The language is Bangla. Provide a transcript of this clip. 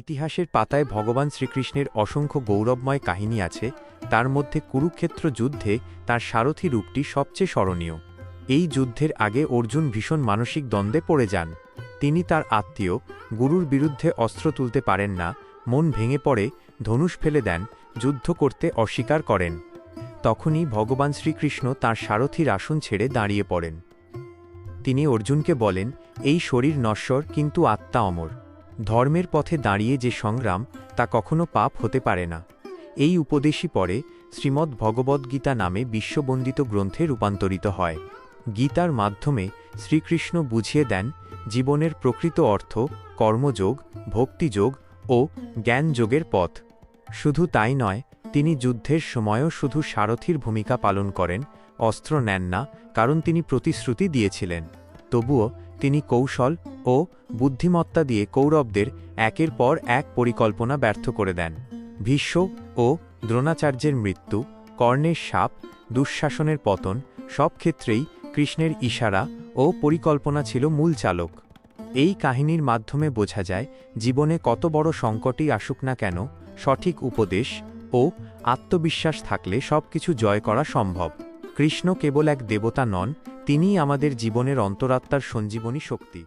ইতিহাসের পাতায় ভগবান শ্রীকৃষ্ণের অসংখ্য গৌরবময় কাহিনী আছে, তার মধ্যে কুরুক্ষেত্র যুদ্ধে তার সারথি রূপটি সবচেয়ে স্মরণীয়। এই যুদ্ধের আগে অর্জুন ভীষণ মানসিক দ্বন্দ্বে পড়ে যান। তিনি তার আত্মীয়, গুরুর বিরুদ্ধে অস্ত্র তুলতে পারেন না, মন ভেঙে পড়ে, ধনুষ ফেলে দেন, যুদ্ধ করতে অস্বীকার করেন। তখনই ভগবান শ্রীকৃষ্ণ তার সারথির আসন ছেড়ে দাঁড়িয়ে পড়েন। তিনি অর্জুনকে বলেন, এই শরীর নশ্বর, কিন্তু আত্মা অমর। ধর্মের পথে দাঁড়িয়ে যে সংগ্রাম, তা কখনো পাপ হতে পারে না। এই উপদেশই পরে শ্রীমদ্ ভগবদ্গীতা নামে বিশ্ববন্দিত গ্রন্থে রূপান্তরিত হয়। গীতার মাধ্যমে শ্রীকৃষ্ণ বুঝিয়ে দেন, জীবনের প্রকৃত অর্থ কর্মযোগ, ভক্তিযোগ ও জ্ঞানযোগের পথ। শুধু তাই নয়, তিনি যুদ্ধের সময়ও শুধু সারথির ভূমিকা পালন করেন, অস্ত্র নেন না, কারণ তিনি প্রতিশ্রুতি দিয়েছিলেন। তবুও তিনি কৌশল ও বুদ্ধিমত্তা দিয়ে কৌরবদের একের পর এক পরিকল্পনা ব্যর্থ করে দেন। ভীষ্ম ও দ্রোণাচার্যের মৃত্যু, কর্ণের সাপ, দুঃশাসনের পতন সব ক্ষেত্রেই কৃষ্ণের ইশারা ও পরিকল্পনা ছিল মূল চালক। এই কাহিনীর মাধ্যমে বোঝা যায় জীবনে কত বড় সংকটই আসুক না কেন, সঠিক উপদেশ ও আত্মবিশ্বাস থাকলে সবকিছু জয় করা সম্ভব। কৃষ্ণ কেবল এক দেবতা নন তিনিই আমাদের জীবনের অন্তরাত্মার সঞ্জীবনী শক্তি।